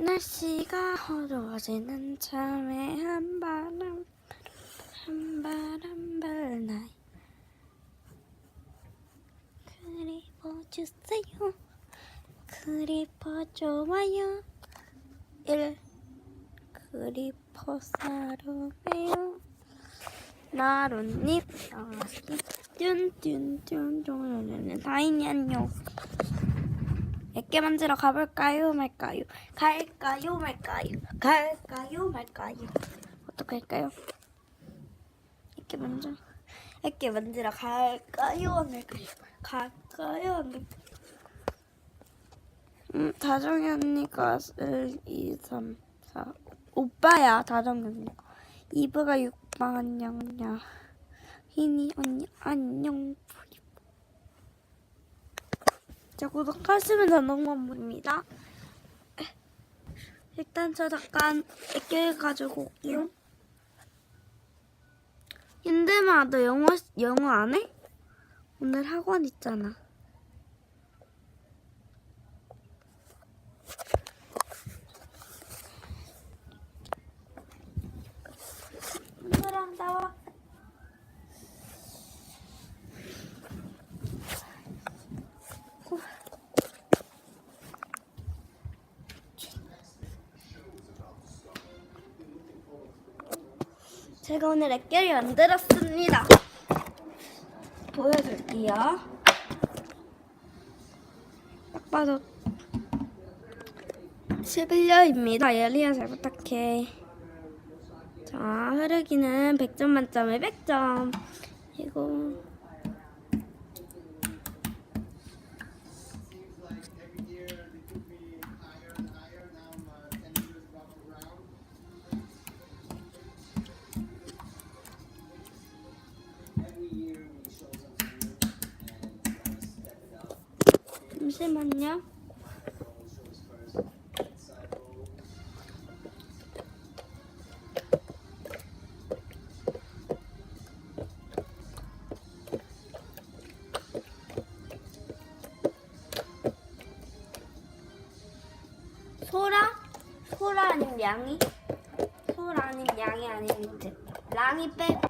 날씨가 어두워지는 참에 한바람 한바람 불나요. 그리워주세요. 그리워 좋아요. 일. 그리워 사랑해요. 나뭇잎 다시 뚠뚠뚠뚠 다인이 안녕 액게 만지러 가볼까요? 말까요? 갈까요? 말까요? 갈까요? 말까요? 어떻게 할까요? 액게 만져 액게 만지러 갈까요? 안 갈까요? 갈까요? 음 다정이 언니가 1, 2, 3, 4 오빠야 다정이 언니. 이브가 6방 안녕냐 희니 언니 안녕 자, 구독하시면 저녁만 보입니다. 일단 저 잠깐 애껴 가지고 올게요. 힘들마, 너 영어, 영어 안 해? 오늘 학원 있잖아. 힘들어, 나와. 제가 오늘 액계를 만들었습니다. 보여줄게요. 딱 봐도 11년입니다. 예리야 잘 부탁해. 자, 흐르기는 100점 만점에 100점. 이거 every 잠시만요. 소라? 소라 아니면 양이? 소라 아니면 양이 듯. 랑이 빼.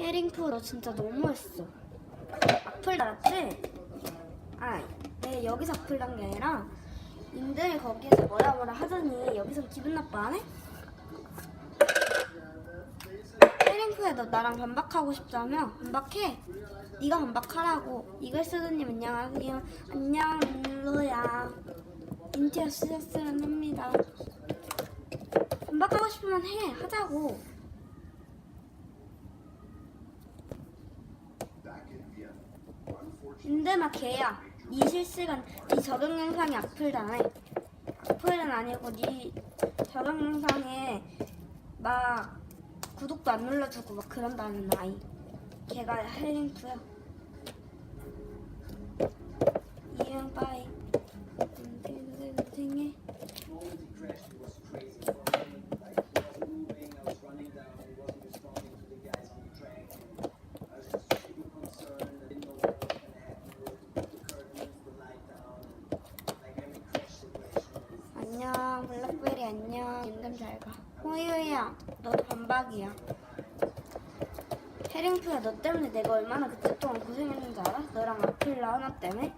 헤링프 너 진짜 너무했어. 악플 달았지? 아, 내 여기서 악플 단 게 아니라 님들 거기에서 뭐라 뭐라 하더니 여기서 기분 나빠 안 해? 헤링프에 너 나랑 반박하고 싶다며 반박해. 네가 반박하라고. 이글 쓰드님 안녕하세요. 안녕 민로야. 인티어 스스는 합니다. 반박하고 싶으면 해. 하자고. 인데마 걔야. 네 실시간 네 저격 영상이 악플잖아. 악플은 아니고 네 저격 영상에 막 구독도 안 눌러주고 막 그런다는 아이. 걔가 헬링크야. 안녕 인감 잘 가 호유야 너도 반박이야 해링프야 너 때문에 내가 얼마나 그때 동안 고생했는지 알아? 너랑 아필라 하나 때문에.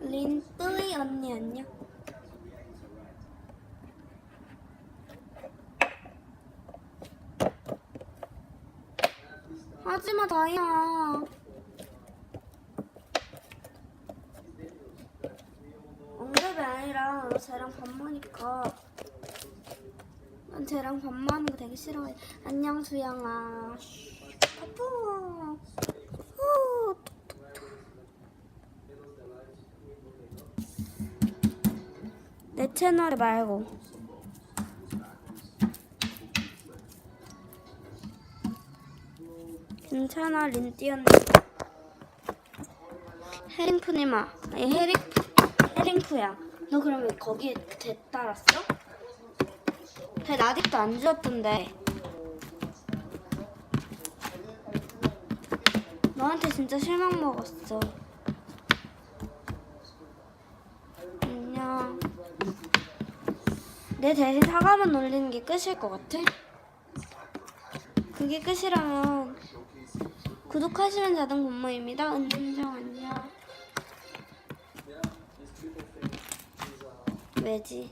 린뿌이 언니 안녕 하지마 다이야 응답이 아니라 너 쟤랑 밥 먹으니까. 난 쟤랑 밥 먹는 거 되게 싫어해. 안녕 수영아. 푸 후. 내 채널에 말고 괜찮아 린띠언니 헤링프님아 아니 헤링프 헤링프야 너 그러면 거기에 대 따랐어? 걔 아직도 안 지웠던데. 너한테 진짜 실망 먹었어. 안녕. 내 대신 사과만 올리는 게 끝일 것 같아? 그게 끝이라면 구독하시면 자동 본모입니다. 은진정 안녕. 왜지?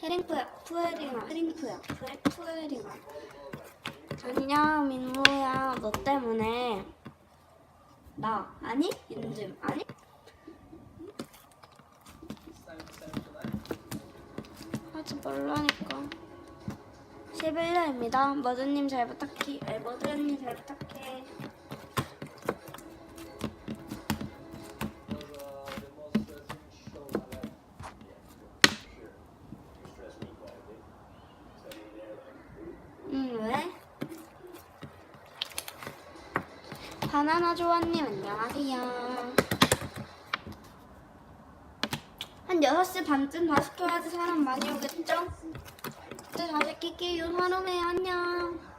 헤링프야, 푸에링아, 헤링프야, 푸에, 푸에링아. 안녕, 민모야. 너 때문에. 나, 아니? 윤즘, 아니? 하지 말라니까. 11년입니다. 머드님 잘 부탁해. 에, 머드님 잘 부탁해. 응, 왜? 바나나 조아님 안녕하세요. 한 6시 반쯤 다 시 켜야지 사람 많이 오겠죠? 이제 다시 낄게요. 사람해 안녕.